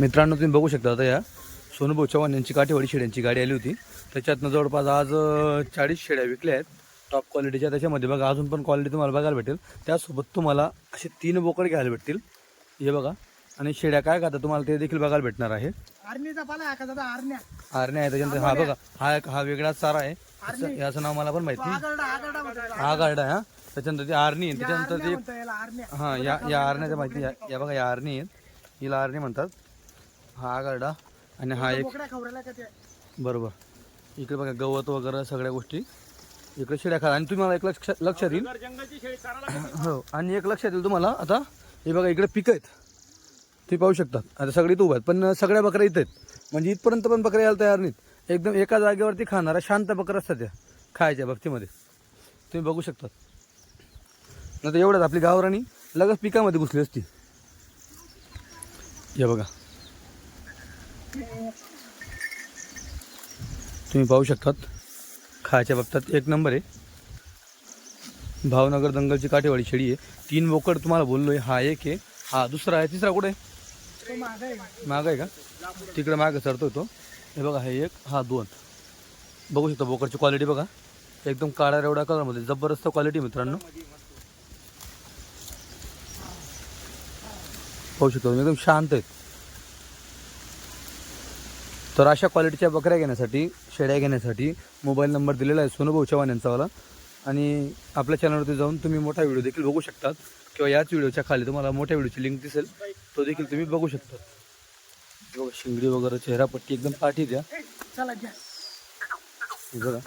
मित्रांनो तुम्ही बघू शकता आता या. सोनूभाऊ चव्हाण यांची काठेवाडी शेड्यांची गाडी आली होती. त्याच्यातनं जवळपास आज चाळीस शेड्या विकल्या आहेत. टॉप क्वालिटीच्या त्याच्यामध्ये बघा अजून पण क्वालिटी तुम्हाला बघायला भेटेल. त्यासोबत तुम्हाला असे तीन बोकड घ्यायला भेटतील. हे बघा. आणि शेड्या काय खाता तुम्हाला ते देखील बघायला भेटणार आहे. आर्मीचा पाला आहे का दादा? आरण्या आरण्या आहे त्याच्यानंतर. हा बघा हा एक हा वेगळा चारा आहे. याचं नाव मला पण माहिती नाही. आगरडा आगरडा म्हणतात हा गार्ड आहे हा. त्याच्यानंतर ती आरणी आहे. त्याच्यानंतर आरण्या ते म्हणतो याला आरण्या हा या या आरण्याच्या माहिती या- या बघा या आरणी आहेत. हिला आरणी म्हणतात. हा गारडा आणि हा एक बरोबर. इकडे बघा गवत वगैरे सगळ्या गोष्टी. इकडे शिड्या खा आणि तुम्हाला एक लक्ष लक्षात येईल हो आणि एक लक्षात येईल तुम्हाला. आता हे बघा इकडे पिकं आहेत. ते पाहू शकतात. आता सगळे इथं उभा आहेत. पण सगळ्या बकऱ्या इथं आहेत. म्हणजे इथपर्यंत पण बकऱ्या यायला तयार नाहीत. एकदम एका जागेवरती खाणारा शांत बकऱ्या असतात त्या. खायच्या बाबतीमध्ये तुम्ही बघू शकतात. नाही तर एवढंच. आपली गावराणी लगेच पिकामध्ये घुसली असती. हे बघा. तुम्ही पाहू शकतात. खायच्या बाबतीत एक नंबर आहे. भावनगर दंगलची काठेवाडी शेळी आहे. तीन बोकड तुम्हाला बोललोय. हा एक आहे. हा दुसरा आहे. तिसरा कुठे आहे? माग आहे का? तिकडे मागं चढतो तो. हे बघा हे एक हा दोन. बघू शकता बोकडची क्वालिटी बघा. एकदम काळा रेवडा कलरमध्ये जबरदस्त क्वालिटी मित्रांनो. पाहू शकतो एकदम शांत आहेत. तर अशा क्वालिटीच्या बकऱ्या घेण्यासाठी शेळ्या घेण्यासाठी मोबाईल नंबर दिलेला आहे सोनूभाऊ चव्हाण यांचावाला. आणि आपल्या चॅनलवरती जाऊन तुम्ही मोठा व्हिडिओ देखील बघू शकतात. किंवा याच व्हिडिओच्या खाली तुम्हाला मोठ्या व्हिडिओची लिंक दिसेल. तो देखील तुम्ही बघू शकता. बघा शिंगडी वगैरे चेहरापट्टी एकदम पाठी द्या. बघा.